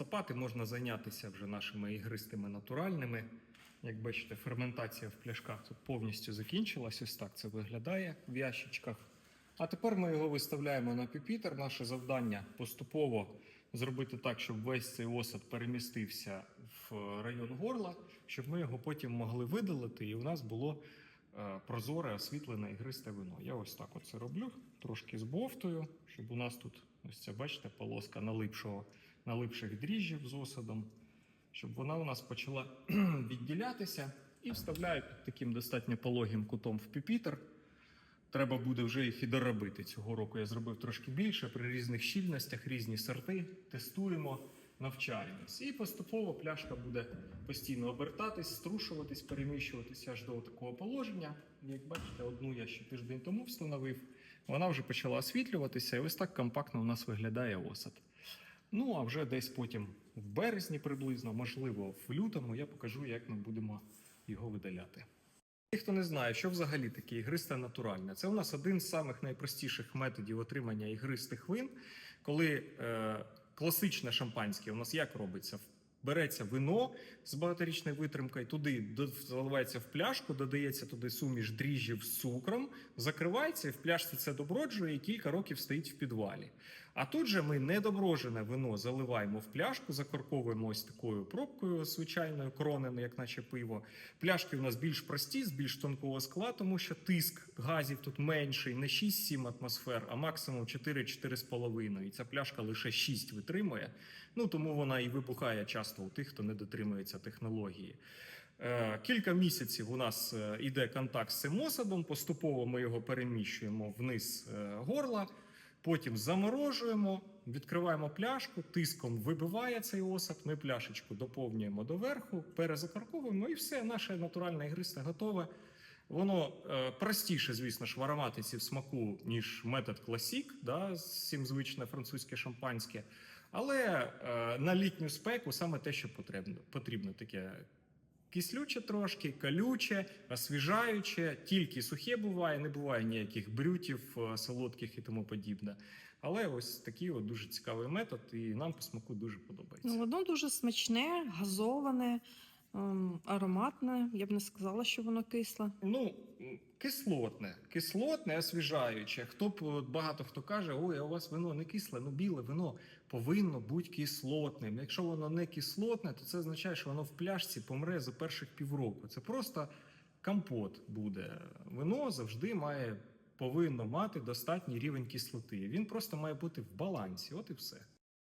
листопад і можна зайнятися вже нашими ігристими натуральними. Як бачите, ферментація в пляшках тут повністю закінчилась. Ось так це виглядає в ящичках. А тепер ми його виставляємо на пюпітер. Наше завдання поступово зробити так, щоб весь цей осад перемістився в район горла, щоб ми його потім могли видалити, і у нас було е, прозоре, освітлене ігристе вино. Я ось так оце роблю, трошки збовтую, щоб у нас тут ось ця, бачите, полоска налипшого, налипших дріжджів з осадом, щоб вона у нас почала відділятися і вставляю під таким достатньо пологим кутом в пюпітер. Треба буде вже їх і доробити. Цього року я зробив трошки більше при різних щільностях, різні сорти. Тестуємо, навчаємось. І поступово пляшка буде постійно обертатись, струшуватись, переміщуватися аж до такого положення. Як бачите, одну я ще тиждень тому встановив. Вона вже почала освітлюватися, і ось так компактно у нас виглядає осад. Ну а вже десь потім в березні приблизно, можливо, в лютому я покажу, як ми будемо його видаляти. Ті, хто не знає, що взагалі таке ігристе натуральне, це у нас один з самих найпростіших методів отримання ігристих вин, коли е, класичне шампанське у нас як робиться? Береться вино з багаторічною витримкою, туди заливається в пляшку, додається туди суміш дріжджів з цукром, закривається і в пляшці це доброджує і кілька років стоїть в підвалі. А тут же ми недоброжене вино заливаємо в пляшку, закорковуємо ось такою пробкою звичайною, кроненою, як наче пиво. Пляшки у нас більш прості, з більш тонкого скла, тому що тиск газів тут менший, не 6-7 атмосфер, а максимум 4-4,5. І ця пляшка лише 6 витримує. Ну тому вона і вибухає часто у тих, хто не дотримується технології. Е, Кілька місяців у нас е, іде контакт з цим осадом. Поступово ми його переміщуємо вниз е, горла. Потім заморожуємо, відкриваємо пляшку, тиском вибиває цей осад. Ми пляшечку доповнюємо доверху, перезакарковуємо і все, наше натуральне ігристе готове. Воно простіше, звісно ж, ароматиці в смаку, ніж метод класік, да, всім звичне французьке шампанське. Але е, на літню спеку саме те, що потрібно. Потрібно таке кислюче трошки, калюче, освіжаюче, тільки сухе буває, не буває ніяких брютів е, солодких і тому подібне. Але ось такий от дуже цікавий метод, і нам по смаку дуже подобається. Ну, воно дуже смачне, газоване, ем, ароматне. Я б не сказала, що воно кисле. Ну, кислотне, кислотне, освіжаюче. Хто б багато хто каже, ой, а у вас вино не кисле, ну біле вино повинно бути кислотним. Якщо воно не кислотне, то це означає, що воно в пляшці помре за перших півроку. Це просто компот буде. Вино завжди має повинно мати достатній рівень кислоти. Він просто має бути в балансі. От і все.